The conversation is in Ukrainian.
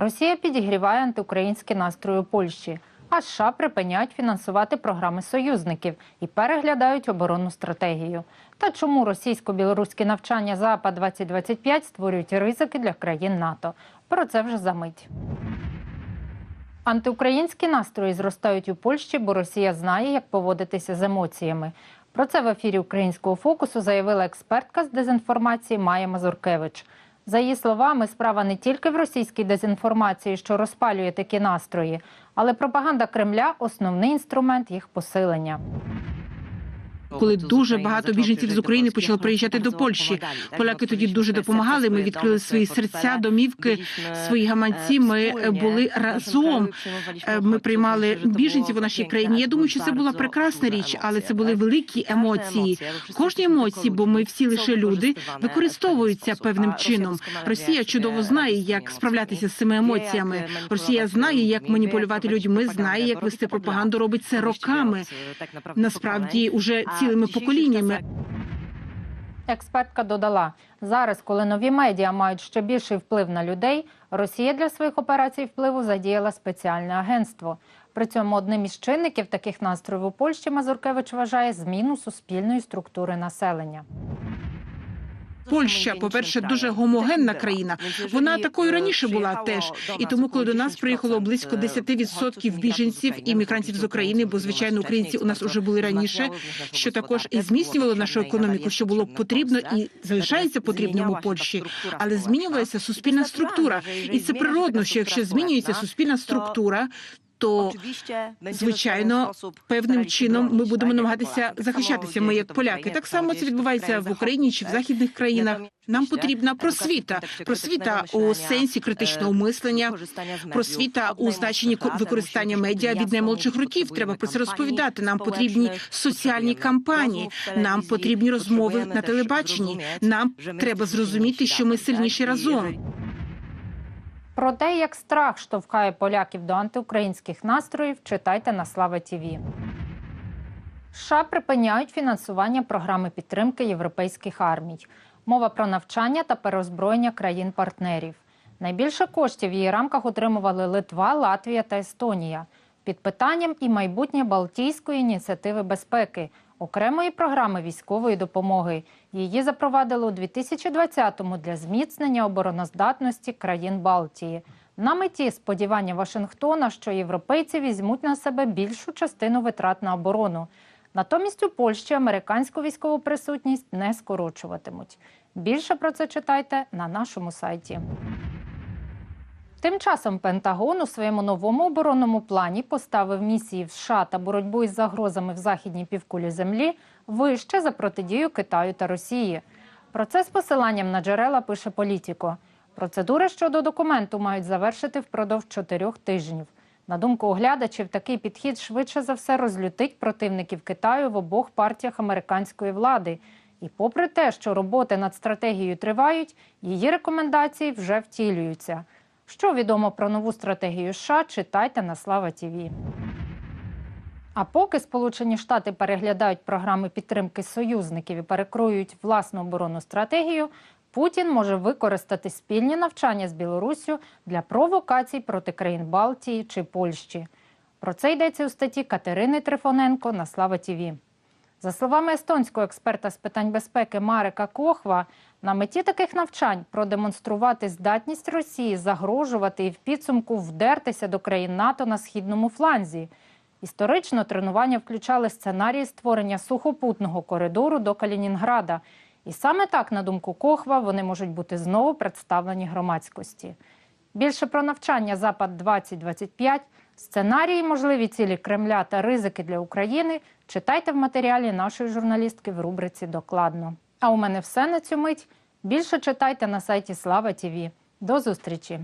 Росія підігріває антиукраїнські настрої у Польщі, а США припиняють фінансувати програми союзників і переглядають оборонну стратегію. Та чому російсько-білоруські навчання Запад 2025 створюють ризики для країн НАТО? Про це вже за мить. Антиукраїнські настрої зростають у Польщі, бо Росія знає, як поводитися з емоціями. Про це в ефірі українського фокусу заявила експертка з дезінформації Майя Мазуркевич. За її словами, справа не тільки в російській дезінформації, що розпалює такі настрої, але пропаганда Кремля основний інструмент їх посилення. Коли дуже багато біженців з України почали приїжджати до Польщі. Поляки тоді дуже допомагали. Ми відкрили свої серця, домівки, свої гаманці. Ми були разом. Е, Ми приймали біженців у нашій країні. Я думаю, що це була прекрасна річ, але це були великі емоції. Кожні емоції, бо ми всі лише люди, використовуються певним чином. Росія чудово знає, як справлятися з цими емоціями. Росія знає, як маніпулювати людьми, знає, як вести пропаганду. Робить це роками. Насправді, уже цілими поколіннями. Експертка додала, зараз, коли нові медіа мають ще більший вплив на людей, Росія для своїх операцій впливу задіяла спеціальне агентство. При цьому одним із чинників таких настроїв у Польщі Мазуркевич вважає зміну суспільної структури населення. Польща, по перше, дуже гомогенна країна. Вона такою раніше була теж. І тому, коли до нас приїхало близько 10% біженців і мігрантів з України, бо звичайно українці у нас уже були раніше, що також і зміцнювало нашу економіку, що було потрібно і залишається потрібним у Польщі. Але змінювалася суспільна структура, і це природно, що якщо змінюється суспільна структура. То звичайно, певним чином ми будемо намагатися захищатися. Ми як поляки. Так само це відбувається в Україні чи в західних країнах. Нам потрібна просвіта, просвіта у сенсі критичного мислення, просвіта у значенні ко- використання медіа від наймолодших років. Треба про це розповідати. Нам потрібні соціальні кампанії, нам потрібні розмови на телебаченні. Нам треба зрозуміти, що ми сильніші разом. Про те, як страх штовхає поляків до антиукраїнських настроїв, читайте на Слава ТІВІ. США припиняють фінансування програми підтримки європейських армій. Мова про навчання та переозброєння країн-партнерів. Найбільше коштів в її рамках отримували Литва, Латвія та Естонія. Під питанням і майбутнє Балтійської ініціативи безпеки, окремої програми військової допомоги. Її запровадили у 2020-му для зміцнення обороноздатності країн Балтії. На меті сподівання Вашингтона, що європейці візьмуть на себе більшу частину витрат на оборону. Натомість у Польщі американську військову присутність не скорочуватимуть. Більше про це читайте на нашому сайті. Тим часом Пентагон у своєму новому оборонному плані поставив місії в США та боротьбу із загрозами в західній півкулі землі вище за протидію Китаю та Росії. Про це з посиланням на джерела пише Політіко. Процедури щодо документу мають завершити впродовж чотирьох тижнів. На думку оглядачів, такий підхід швидше за все розлютить противників Китаю в обох партіях американської влади. І попри те, що роботи над стратегією тривають, її рекомендації вже втілюються. Що відомо про нову стратегію США, читайте на Слава ТІВІ. А поки Сполучені Штати переглядають програми підтримки союзників і перекроюють власну оборонну стратегію, Путін може використати спільні навчання з Білоруссю для провокацій проти країн Балтії чи Польщі. Про це йдеться у статті Катерини Трифоненко на Слава ТІВІ. За словами естонського експерта з питань безпеки Марека Кохва, на меті таких навчань продемонструвати здатність Росії загрожувати і в підсумку вдертися до країн НАТО на східному фланзі. Історично тренування включали сценарії створення сухопутного коридору до Калінінграда. І саме так, на думку Кохва, вони можуть бути знову представлені громадськості. Більше про навчання Запад 2025 сценарії, можливі цілі Кремля та ризики для України читайте в матеріалі нашої журналістки в рубриці Докладно. А у мене все на цю мить. Більше читайте на сайті Слава ТІВІ. До зустрічі!